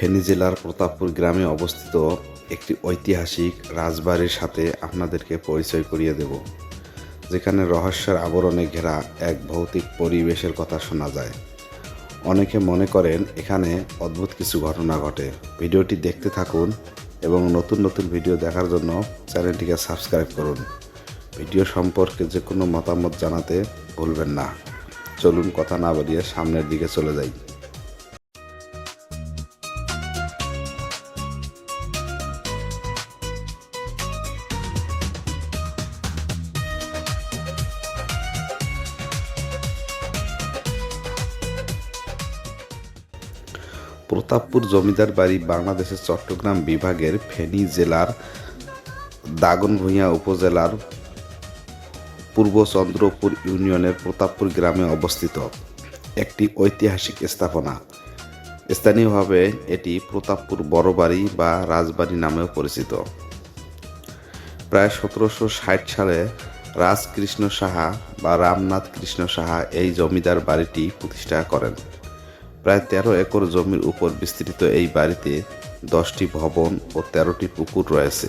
ফেনী জেলার প্রতাপপুর গ্রামে অবস্থিত একটি ঐতিহাসিক রাজবাড়ির সাথে আপনাদেরকে পরিচয় করিয়ে দেব, যেখানে রহস্যের আবরণে ঘেরা এক ভৌতিক পরিবেশের কথা শোনা যায়। অনেকে মনে করেন এখানে অদ্ভুত কিছু ঘটনা ঘটে। ভিডিওটি দেখতে থাকুন এবং নতুন নতুন ভিডিও দেখার জন্য চ্যানেলটিকে সাবস্ক্রাইব করুন। ভিডিও সম্পর্কে যে কোনো মতামত জানাতে ভুলবেন না। চলুন কথা না বাড়িয়ে সামনের দিকে চলে যাই। প্রতাপপুর জমিদার বাড়ি বাংলাদেশের চট্টগ্রাম বিভাগের ফেনী জেলার দাগনভূঞা উপজেলার পূর্ব চন্দ্রপুর ইউনিয়নের প্রতাপপুর গ্রামে অবস্থিত একটি ঐতিহাসিক স্থাপনা। স্থানীয়ভাবে এটি প্রতাপপুর বড়বাড়ি বা রাজবাড়ি নামেও পরিচিত। প্রায় সতেরোশো ষাট সালে রাজকৃষ্ণ সাহা বা রামনাথ কৃষ্ণ সাহা এই জমিদার বাড়িটি প্রতিষ্ঠা করেন। প্রায় তেরো একর জমির উপর বিস্তৃত এই বাড়িতে দশটি ভবন ও তেরোটি পুকুর রয়েছে,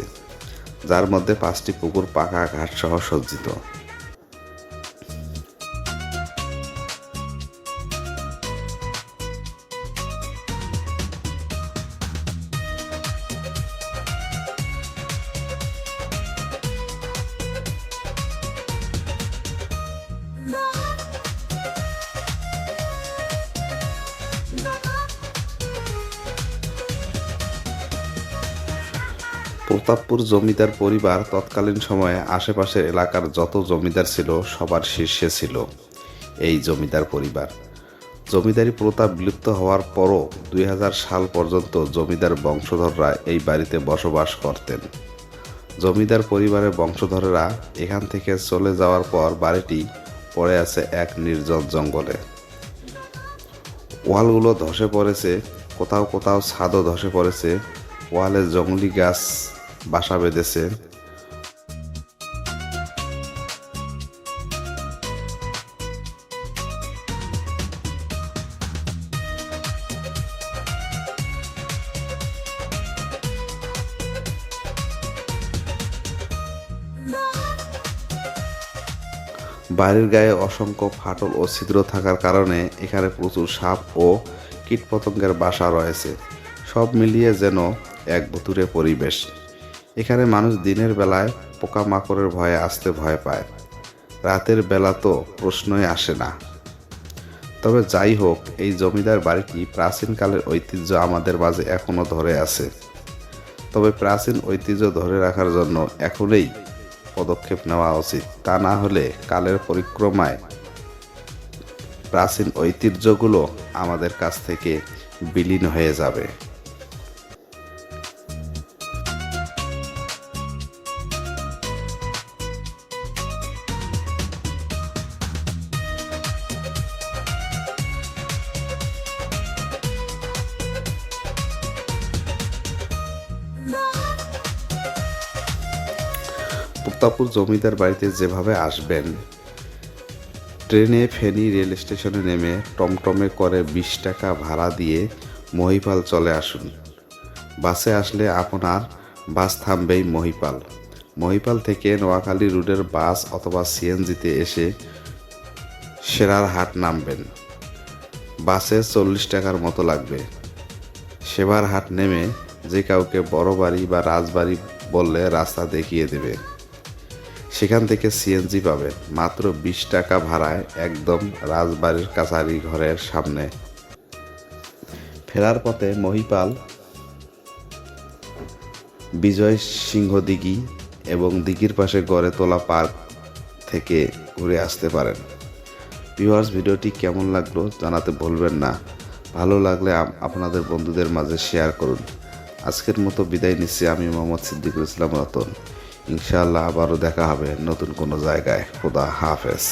যার মধ্যে পাঁচটি পুকুর পাকা ঘাট সহ সজ্জিত। প্রতাপপুর জমিদার পরিবার তৎকালীন সময়ে আশেপাশের এলাকার যত জমিদার ছিল, সবার শীর্ষে ছিল এই জমিদার পরিবার। জমিদারি প্রতাপ বিলুপ্ত হওয়ার পরও দুই হাজার সাল পর্যন্ত জমিদার বংশধররা এই বাড়িতে বসবাস করতেন। জমিদার পরিবারের বংশধরেরা এখান থেকে চলে যাওয়ার পর বাড়িটি পড়ে আছে এক নির্জন জঙ্গলে। ওয়ালগুলো ধসে পড়েছে, কোথাও কোথাও ছাদও ধসে পড়েছে, ওয়ালে জঙ্গলি গাছ বাসা বেঁধেছে। বাড়ির গায়ে অসংখ্য ফাটল ও ছিদ্র থাকার কারণে এখানে প্রচুর সাপ ও কীটপতঙ্গের বাসা রয়েছে। সব মিলিয়ে যেন এক ভুতুরে পরিবেশ। এখানে মানুষ দিনের বেলায় পোকামাকড়ের ভয়ে আসতে ভয় পায়। রাতের বেলা তো প্রশ্নই আসে না। তবে যাই হোক, এই জমিদার বাড়িটি প্রাচীনকালের ঐতিহ্য আমাদের মাঝে এখনও ধরে আছে? তবে প্রাচীন ঐতিহ্য ধরে রাখার জন্য এখনই পদক্ষেপ নেওয়া উচিত। তা না হলে কালের পরিক্রমায় প্রাচীন ঐতিহ্যগুলো আমাদের কাছ থেকে বিলীন হয়ে যাবে। প্রতাপুর জমিদার বাড়িতে যেভাবে আসবেন, ট্রেনে ফেনী রেল স্টেশনে নেমে টমটমে করে বিশ টাকা ভাড়া দিয়ে মহিপাল চলে আসুন। বাসে আসলে আপনার বাস থামবেই মহিপাল। মহিপাল থেকে নোয়াখালী রুটের বাস অথবা সিএনজিতে এসে সেরার হাট নামবেন। বাসে চল্লিশ টাকার মতো লাগবে। সেবার হাট নেমে যে কাউকে বড় বাড়ি বা রাজবাড়ি বললে রাস্তা দেখিয়ে দেবে। সেখান থেকে সিএনজি পাবেন মাত্র বিশ টাকা ভাড়ায় একদম রাজবাড়ির কাছারি ঘরের সামনে। ফেরার পথে মহিপাল, বিজয় সিংহ দিঘি এবং দিঘির পাশে গড়ে তোলা পার্ক থেকে ঘুরে আসতে পারেন। ভিউয়ার্স, ভিডিওটি কেমন লাগল জানাতে ভুলবেন না। ভালো লাগলে আপনাদের বন্ধুদের মাঝে শেয়ার করুন। আজকের মতো বিদায় নিচ্ছি আমি মোহাম্মদ সিদ্দিকুল ইসলাম রতন। ইনশাআল্লাহ আবারও দেখা হবে নতুন কোনো জায়গায়। খোদা হাফেজ।